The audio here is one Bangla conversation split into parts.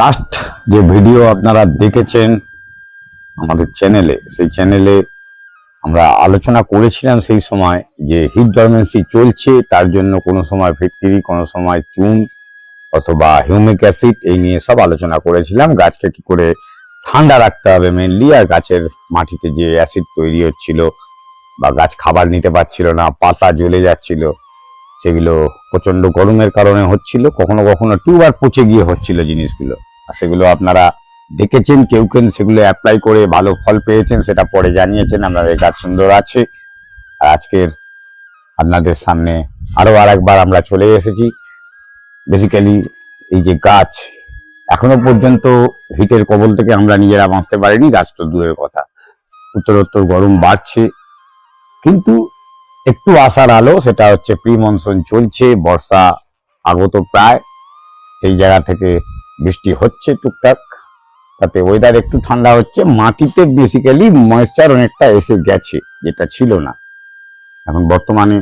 লাস্ট যে ভিডিও আপনারা দেখেছেন আমাদের চ্যানেলে সেই চ্যানেলে আমরা আলোচনা করেছিলাম সেই সময় যে হিট ডরমেন্সি চলছে, তার জন্য কোনো সময় ফিটকিরি, কোনো সময় চুন অথবা হিউমিক অ্যাসিড এই নিয়ে সব আলোচনা করেছিলাম। গাছকে কি করে ঠান্ডা রাখতে হবে মেনলি আর গাছের মাটিতে যে অ্যাসিড তৈরি হচ্ছিল বা গাছ খাবার নিতে পারছিল না, পাতা জ্বলে যাচ্ছিল, সেগুলো প্রচণ্ড গরমের কারণে হচ্ছিল, কখনো কখনো টিউবার পচে গিয়ে হচ্ছিল জিনিসগুলো। আর সেগুলো আপনারা দেখেছেন, কেউ কেউ সেগুলো অ্যাপ্লাই করে ভালো ফল পেয়েছেন, সেটা পরে জানিয়েছেন, আপনাদের গাছ সুন্দর আছে। আর আজকের আপনাদের সামনে আরও আর একবার আমরা চলে এসেছি। বেসিক্যালি এই যে গাছ, এখনও পর্যন্ত হিটের কবল থেকে আমরা নিজেরা বাঁচতে পারিনি, গাছ তো দূরের কথা। উত্তরোত্তর গরম বাড়ছে কিন্তু একটু আসার আলো, সেটা হচ্ছে প্রি মনসুন চলছে, বর্ষা আগত প্রায়। সেই জায়গা থেকে বৃষ্টি হচ্ছে টুকটাক, তাতে ওয়েদার একটু ঠান্ডা হচ্ছে। মাটিতে বেসিক্যালি ময়েশ্চার অনেকটা এসে গেছে, যেটা ছিল না। এখন বর্তমানে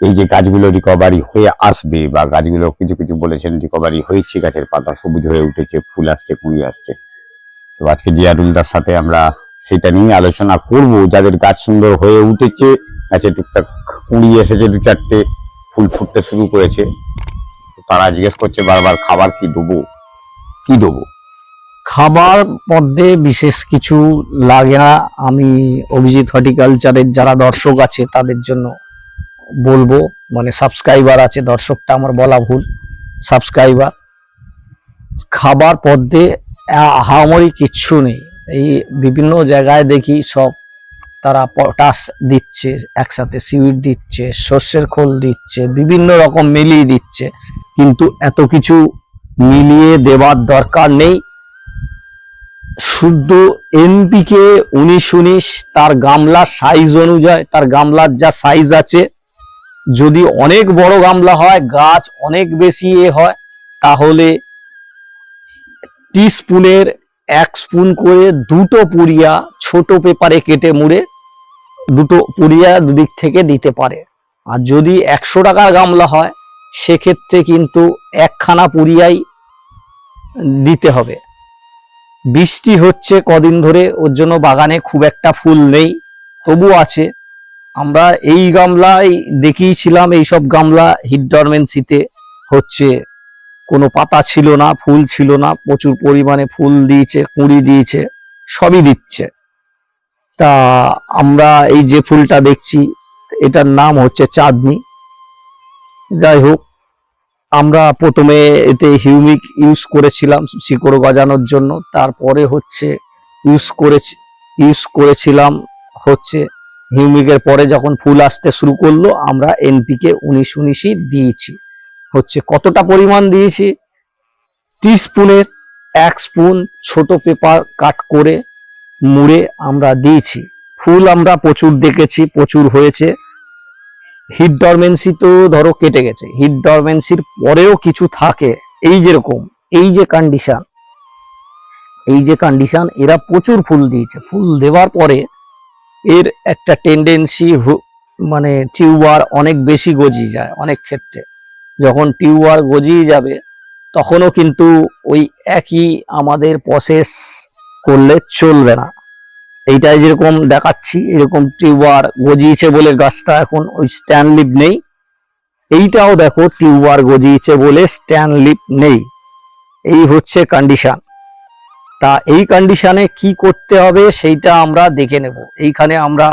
এই যে গাছগুলো রিকভারি হয়ে আসবে, বা গাছগুলো কিছু কিছু বলেছেন রিকভারি হয়েছে, গাছের পাতা সবুজ হয়ে উঠেছে, ফুল আসছে, কুড়ি আসছে। তো আজকে জিয়ারুলদার সাথে আমরা সেটা নিয়ে আলোচনা করব। যাদের গাছ সুন্দর হয়ে উঠেছে, গাছে টুকটাক কুড়ি এসেছে দু চারটে, ফুল ফুটতে শুরু করেছে। তারা জিজ্ঞেস করছে, বারবার খাবার কি দেবো? কি দেবো? খাবার মধ্যে বিশেষ কিছু লাগে না। আমি অভিজিৎ হর্টিকালচারের যারা দর্শক আছে, তাদের জন্য বলব মানে সাবস্ক্রাইবার আছে, দর্শকটা আমার বলা ভুল, সাবস্ক্রাইবার। খাবার পদ্মে আহামরি কিচ্ছু নেই। এই বিভিন্ন জায়গায় দেখি সব তারা পটাশ দিচ্ছে, একসাথে সিউইড দিচ্ছে, সর্ষের খোল দিচ্ছে, বিভিন্ন রকম মিলিয়ে দিচ্ছে। কিন্তু এত কিছু মিলিয়ে দেওয়ার দরকার নেই। শুদ্ধ এনপিকে উনিশ উনিশ, তার গামলার সাইজ অনুযায়ী, তার গামলার যা সাইজ আছে, যদি অনেক বড় গামলা হয়, গাছ অনেক বেশি এ হয়, তাহলে টি স্পুনের এক স্পুন করে দুটো পুরিয়া ছোট পেপারে কেটে মুড়ে দুটো পুরিয়া দুদিক থেকে দিতে পারে। আর যদি একশো টাকার গামলা হয়, সেক্ষেত্রে কিন্তু একখানা পুরিয়াই দিতে হবে। বৃষ্টি হচ্ছে কদিন ধরে, ওর জন্য বাগানে খুব একটা ফুল নেই, তবু আছে। আমরা এই গামলায় দেখিয়েছিলাম, এইসব গামলা হিট ডরমেন্সিতে হচ্ছে। কোনো পাতা ছিল না, ফুল ছিল না, প্রচুর পরিমাণে ফুল দিয়েছে, কুঁড়ি দিয়েছে, সবই দিচ্ছে। তা আমরা এই যে ফুলটা দেখছি, এটার নাম হচ্ছে চাঁদনি। যাই হোক, আমরা প্রথমে এতে হিউমিক ইউজ করেছিলাম শিকড় গজানোর জন্য। তারপরে হচ্ছে ইউজ করেছি, ইউজ করেছিলাম হচ্ছে হিউমিকের পরে যখন ফুল আসতে শুরু করল, আমরা এনপিকে উনিশ উনিশই দিয়েছি। হচ্ছে কতটা পরিমাণ দিয়েছি? টি স্পুনের এক স্পুন ছোট পেপার কাট করে মুড়ে আমরা দিয়েছি। ফুল আমরা প্রচুর দেখেছি, প্রচুর হয়েছে। হিট ডরমেন্সি তো ধরো কেটে গেছে। হিট ডরমেন্সির পরেও কিছু থাকে। এই যেরকম, এই যে কন্ডিশন এই যে কন্ডিশন এরা প্রচুর ফুল দিয়েছে। ফুল দেওয়ার পরে এর একটা টেন্ডেন্সি মানে টিউবার অনেক বেশি গজিয়ে যায় অনেক ক্ষেত্রে। যখন টিউবার গজিয়ে যাবে, তখনও কিন্তু ওই একই আমাদের প্রসেস করলে চলবে না। এইটাই যেরকম দেখাচ্ছি, এরকম টিউবার গজিয়েছে বলে গাছটা এখন ওই স্ট্যান্ড লিপ নেই। এইটাও দেখো টিউবার গজিয়েছে বলে স্ট্যান্ড লিপ নেই। এই হচ্ছে কন্ডিশন তা এই কন্ডিশনে কি করতে হবে সেইটা আমরা দেখে নেব। এইখানে আমরা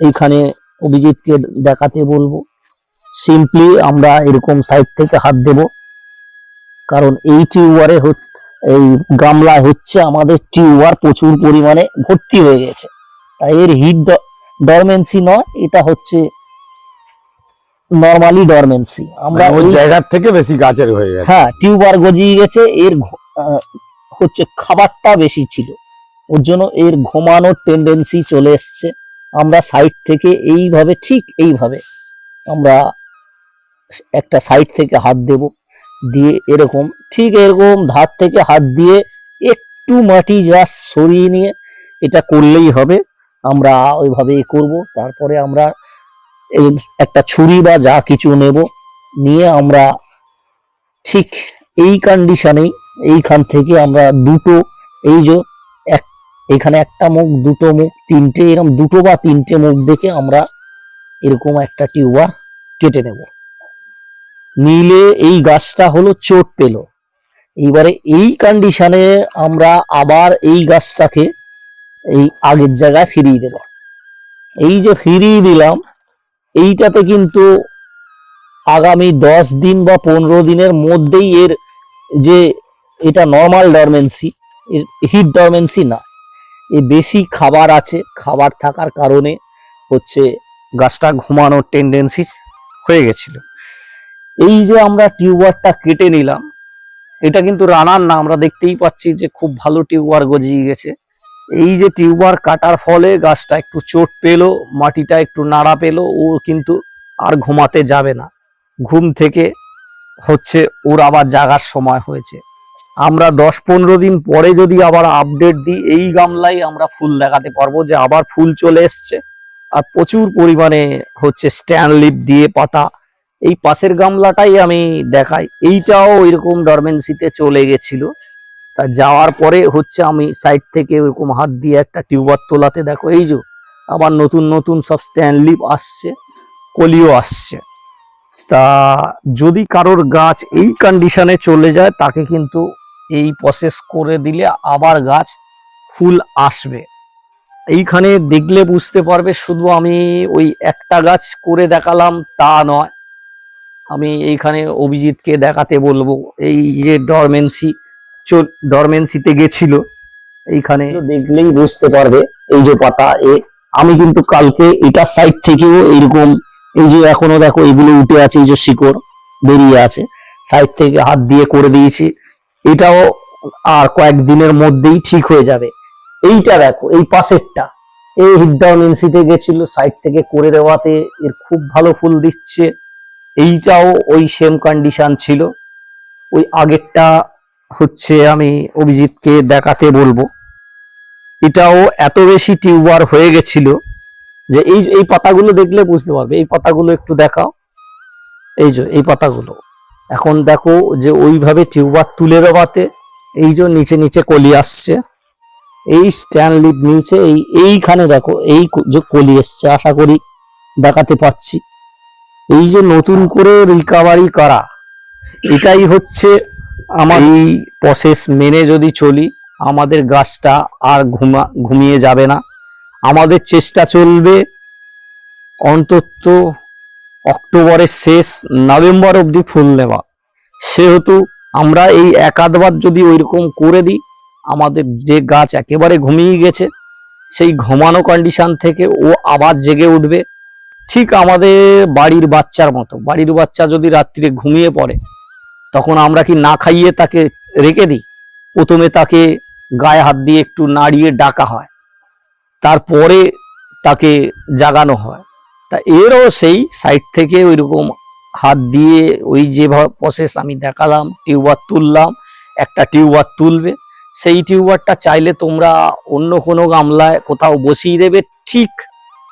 এইখানে অভিজিৎকে দেখাতে বলব। সিম্পলি আমরা এরকম সাইড থেকে হাত দেব। কারণ এই টিউবারে এই গামলা হচ্ছে আমাদের টিউবার প্রচুর পরিমাণে ভর্তি হয়ে গেছে। তাই এর হিট ডরমেন্সি নয় এটা হচ্ছে নর্মালি ডরমেন্সি আমরা মানে ওই জায়গার থেকে বেশি গাছের হয়ে গেছে। হ্যাঁ টিউবার গজিয়ে গেছে এর হচ্ছে খাবারটা বেশি ছিল। ওর জন্য এর ঘুমানোর টেন্ডেন্সি চলে এসছে। আমরা সাইড থেকে এইভাবে ঠিক এইভাবে আমরা একটা সাইড থেকে হাত দেব। দিয়ে এরকম, ঠিক এরকম ধার থেকে হাত দিয়ে একটু মাটি জাস্ট সরিয়ে নিয়ে এটা করলেই হবে। আমরা ওইভাবে করব। তারপরে আমরা একটা ছুরি বা যা কিছু নেব। নিয়ে আমরা ঠিক এই কন্ডিশনেই এইখান থেকে আমরা দুটো, এই যে এক, এখানে একটা মুখ, দুটো মুখ, তিনটে এরকম দুটো বা তিনটে মুখ দেখে আমরা এরকম একটা টিউবার কেটে নেব। নিলে এই গাছটা হলো চোট পেল। এইবারে এই কন্ডিশনে আমরা আবার এই গাছটাকে এই আগের জায়গায় ফিরিয়ে দেব। এই যে ফিরিয়ে দিলাম, এইটাতে কিন্তু আগামী দশ দিন বা পনেরো দিনের মধ্যেই এর যে এটা নর্মাল ডরমেন্সি এর হিট ডরমেন্সি না, এ বেশি খাবার আছে, খাবার থাকার কারণে হচ্ছে গাছটা ঘুমানোর টেন্ডেন্সি হয়ে গেছিল। এই যে আমরা টিউবারটা কেটে নিলাম, এটা কিন্তু রানার না, আমরা দেখতেই পাচ্ছি যে খুব ভালো টিউবার গজিয়ে গেছে। এই যে টিউবার কাটার ফলে গাছটা একটু চোট পেল, মাটিটা একটু নাড়া পেল, ও কিন্তু আর ঘুমাতে যাবে না। ঘুম থেকে হচ্ছে ওর আবার জাগার সময় হয়েছে। আমরা দশ পনেরো দিন পরে যদি আবার আপডেট দিই, এই গামলাই আমরা ফুল দেখাতে পারব যে আবার ফুল চলে এসছে। আর প্রচুর পরিমাণে হচ্ছে স্ট্যান্ড লিপ দিয়ে পাতা এই পাশের গামলাটাই আমি দেখাই। এইটাও এরকম ডরমেন্সিতে চলে গেছিল। তা যাওয়ার পরে হচ্ছে আমি সাইড থেকে ওইরকম হাত দিয়ে একটা টিউবার তোলাতে দেখো, এই যে আবার নতুন নতুন সব স্ট্যান্ড লিপ আসছে, কলিও আসছে। তা যদি কারোর গাছ এই কন্ডিশনে চলে যায়, তাকে কিন্তু এই প্রসেস করে দিলে আবার গাছ ফুল আসবে। এইখানে দেখলে বুঝতে পারবে, শুধু আমি ওই একটা গাছ করে দেখালাম তা নয়। আমি এইখানে অভিজিৎকে দেখাতে বলব। এই যে ডরমেন্সি ডরমেন্সিতে গেছিল, এইখানে দেখলেই বুঝতে পারবে, এই যে পাতা, এ, আমি কিন্তু কালকে এটা সাইড থেকেও এইরকম, এই যে এখনও দেখো এগুলো উঠে আছে, এই যে শিকড় বেরিয়ে আছে সাইড থেকে হাত দিয়ে করে দিয়েছি। এটাও আর কয়েকদিনের মধ্যেই ঠিক হয়ে যাবে। এইটা দেখো, এই পাশেরটা, এই হিডডাউনেন্সিতে গেছিল সাইড থেকে করে দেওয়াতে এর খুব ভালো ফুল দিচ্ছে। এইটাও ওই সেম কন্ডিশন ছিল। ওই আগেরটা হচ্ছে আমি অভিজিৎকে দেখাতে বলব। এটাও এত বেশি টিউবার হয়ে গেছিল যে এই এই পাতাগুলো দেখলে বুঝতে পারবে। এই পাতাগুলো একটু দেখাও। এই যে, এই পাতাগুলো। এখন দেখো যে ওইভাবে টিউবার তুলে দেওয়াতে এই যে নিচে নিচে কলি আসছে। এই স্ট্যান্ড লিপ নিচে এই, এইখানে দেখো, এই যে কলি এসছে। আশা করি দেখাতে পাচ্ছি। এই যে নতুন করে রিকাভারি করা, এটাই হচ্ছে আমার এই প্রসেস মেনে যদি চলি, আমাদের গাছটা আর ঘুমা, ঘুমিয়ে যাবে না। আমাদের চেষ্টা চলবে অন্তত অক্টোবরের শেষ, নভেম্বর অবধি ফুল নেওয়া। সেহেতু আমরা এই এক আধবার যদি ওইরকম করে দিই, আমাদের যে গাছ একেবারে ঘুমিয়ে গেছে, সেই ঘুমানো কন্ডিশন থেকে ও আবার জেগে উঠবে। ঠিক আমাদের বাড়ির বাচ্চার মতো। বাড়ির বাচ্চা যদি রাত্রিরে ঘুমিয়ে পড়ে, তখন আমরা কি না খাইয়ে তাকে রেখে দিই? প্রথমে তাকে গায়ে হাত দিয়ে একটু নাড়িয়ে ডাকা হয়। তারপরে তাকে জাগানো হয়। তা এরও সেই সাইড থেকে ওইরকম হাত দিয়ে ওই যে প্রসেস আমি দেখালাম, টিউবার তুললাম, একটা টিউবার তুলবে। সেই টিউবারটা চাইলে তোমরা অন্য কোনো গামলায় কোথাও বসিয়ে দেবে, ঠিক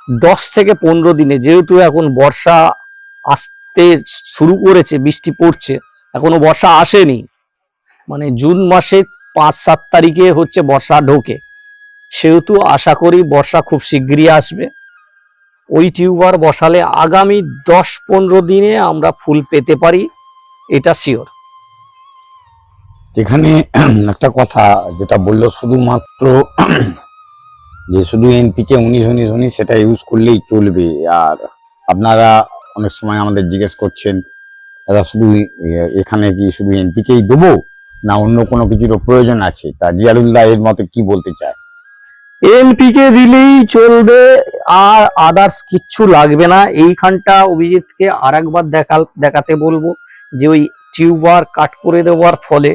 দশ থেকে পনেরো দিনে, যেহেতু এখন বর্ষা আসতে শুরু করেছে, বৃষ্টি পড়ছে, এখনও বর্ষা আসেনি মানে জুন মাসে পাঁচ সাত তারিখে হচ্ছে বর্ষা ঢোকে। সেহেতু আশা করি বর্ষা খুব শীঘ্রই আসবে। ওই টিউবার বসালে আগামী দশ পনেরো দিনে আমরা ফুল পেতে পারি, এটা শিওর এখানে একটা কথা, যেটা বলল শুধুমাত্র যে শুধু এনপিকে উনিশ উনিশ উনিশ সেটা ইউজ করলেই চলবে। আর আপনারা অনেক সময় আমাদের জিজ্ঞেস করছেন, দাদা, শুধু এখানে কি শুধু এনপিকেই দেবো? না অন্য কোনো কিছুরও প্রয়োজন আছে? তা জিয়ারুল্লাহ এর মতে কি বলতে চায়? এনপিকে দিলেই চলবে, আর আদার্স কিচ্ছু লাগবে না। এইখানটা অভিজিৎকে আর একবার দেখাতে বলব যে ওই টিউবার কাট করে দেওয়ার ফলে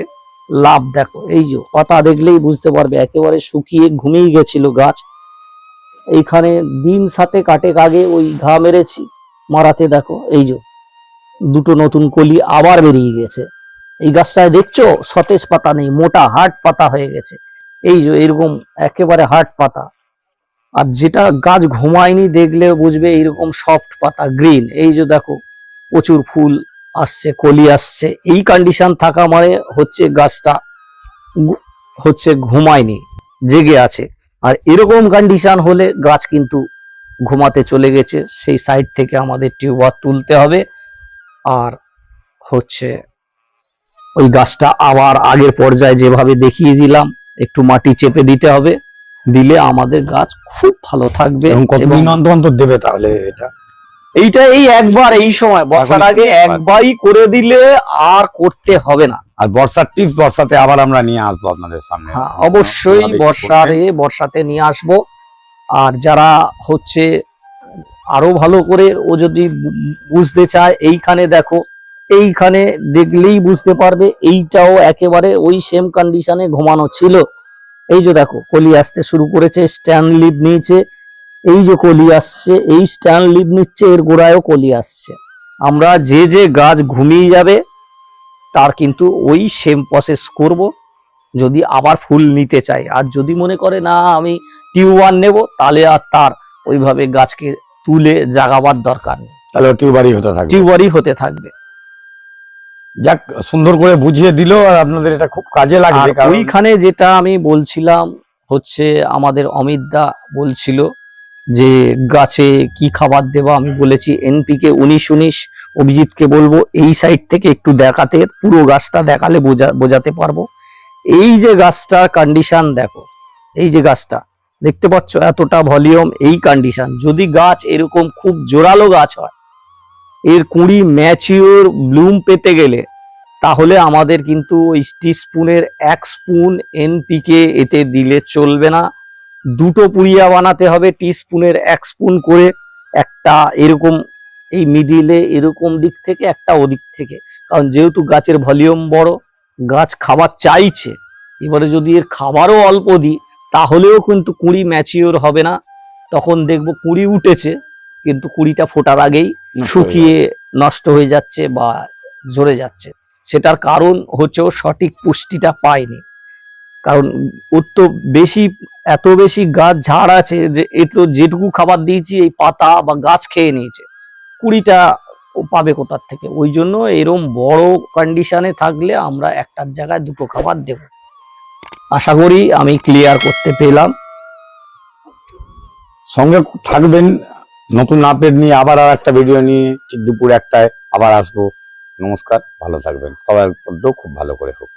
লাভ দেখো, এই যে পাতা দেখলেই বুঝতে পারবে, একেবারে শুকিয়ে ঘুমিয়ে গেছিল গাছ। এইখানে দিন সাথে কাটে আগে ওই ঘা মেরেছি, মারাতে দেখো, এই যে দুটো নতুন কলি আবার বেরিয়ে গেছে। এই গাছটায় দেখছ? সতেজ পাতা নেই, মোটা হাট পাতা হয়ে গেছে। এই যে এরকম একেবারে হাট পাতা। আর যেটা গাছ ঘুমায়নি দেখলে বুঝবে এইরকম সফট পাতা, গ্রিন। এই যে দেখো, প্রচুর ফুল আসছে কলি আসছে এই কন্ডিশন থাকা মানে হচ্ছে গাছটা হচ্ছে ঘুমায়নি জেগে আছে। আর এরকম কন্ডিশন হলে গাছ কিন্তু ঘুমাতে চলে গেছে সেই সাইড থেকে আমাদের টিউবার তুলতে হবে। আর হচ্ছে ওই গাছটা আবার আগের পর্যায়ে যেভাবে দেখিয়ে দিলাম একটু মাটি চেপে দিতে হবে দিলে আমাদের গাছ খুব ভালো থাকবে এবং কত এবং দিন অন্তর অন্তর দেবে তাহলে এটা। এইটা এই একবার এই সময় বর্ষার আগে একবারই করে দিলে আর করতে হবে না। আর বর্ষার টিপস বর্ষাতে আবার আমরা নিয়ে আসব আপনাদের সামনে। হ্যাঁ অবশ্যই বর্ষারে বর্ষাতে নিয়ে আসব। আর যারা হচ্ছে আরও ভালো করে ও যদি বুঝতে চায় এইখানে দেখো এইখানে দেখলেই বুঝতে পারবে এইটাও একেবারে ওই সেম কন্ডিশনে ঘুমানো ছিল। এই যে দেখো কলি আসতে শুরু করেছে স্ট্যান্ড লিভ নিয়েছে এই যে কলি আসছে এই স্ট্যান্ড লিভ নিচ্ছে এর গোড়ায়ও কলি আসছে। আমরা যে যে গাছ ঘুমিয়ে যাবে তার কিন্তু ওই সেম প্রসেস করব যদি আবার ফুল নিতে চাই। আর যদি মনে করে না আমি টিউবার নেব তাহলে আর তার ওইভাবে গাছকে তুলে জাগাবার দরকার নেই। তাহলে টিউবারই হতে থাকবে। টিউবারই হতে থাকবে। যাক সুন্দর করে বুঝিয়ে দিল আর আপনাদের এটা খুব কাজে লাগবে ওইখানে যেটা আমি বলছিলাম হচ্ছে আমাদের অমিত দা বলছিল যে গাছে কি খাবার দেবো আমি বলেছি এনপিকে উনিশ উনিশ, অভিজিৎকে বলব, এই সাইড থেকে একটু দেখাতে, পুরো গাছটা দেখালে বোঝা, বোঝাতে পারব। এই যে গাছটার কন্ডিশন দেখো, এই যে গাছটা, দেখতে পাচ্ছ এতটা ভলিউম এই কন্ডিশন যদি গাছ এরকম খুব জোরালো গাছ হয়, এর কুড়ি ম্যাচিওর ব্লুম পেতে গেলে, তাহলে আমাদের কিন্তু ওই স্পুনের এক স্পুন এনপিকে এতে দিলে চলবে না। দুটো পুড়িয়া বানাতে হবে স্পুনের এক স্পুন করে একটা এরকম এই মিডিলে এরকম দিক থেকে একটা ওদিক থেকে। কারণ যেহেতু গাছের ভলিউম বড় গাছ খাবার চাইছে এবারে যদি এর খাবারও অল্প দিই তাহলেও কিন্তু কুড়ি ম্যাচিওর হবে না। তখন দেখব কুড়ি উঠেছে কিন্তু কুড়িটা ফোটার আগেই শুকিয়ে নষ্ট হয়ে যাচ্ছে বা ঝরে যাচ্ছে। সেটার কারণ হচ্ছে সঠিক পুষ্টিটা পায়নি। কারণ ওর তো বেশি, এত বেশি গাছ ঝাড় আছে যে এ তো যেটুকু খাবার দিয়েছি, এই পাতা বা গাছ খেয়ে নিয়েছে। কুড়িটা পাবে কোথার থেকে? ওই জন্য এরম বড় কন্ডিশনে থাকলে আমরা একটার জায়গায় দুটো খাবার দেব। আশা করি আমি ক্লিয়ার করতে পেলাম। সঙ্গে থাকবেন নতুন আপডেট নিয়ে আবার আর একটা ভিডিও নিয়ে। ঠিক দুপুর একটায় আবার আসব। নমস্কার, ভালো থাকবেন। সবার মধ্যেও খুব ভালো করে হোক।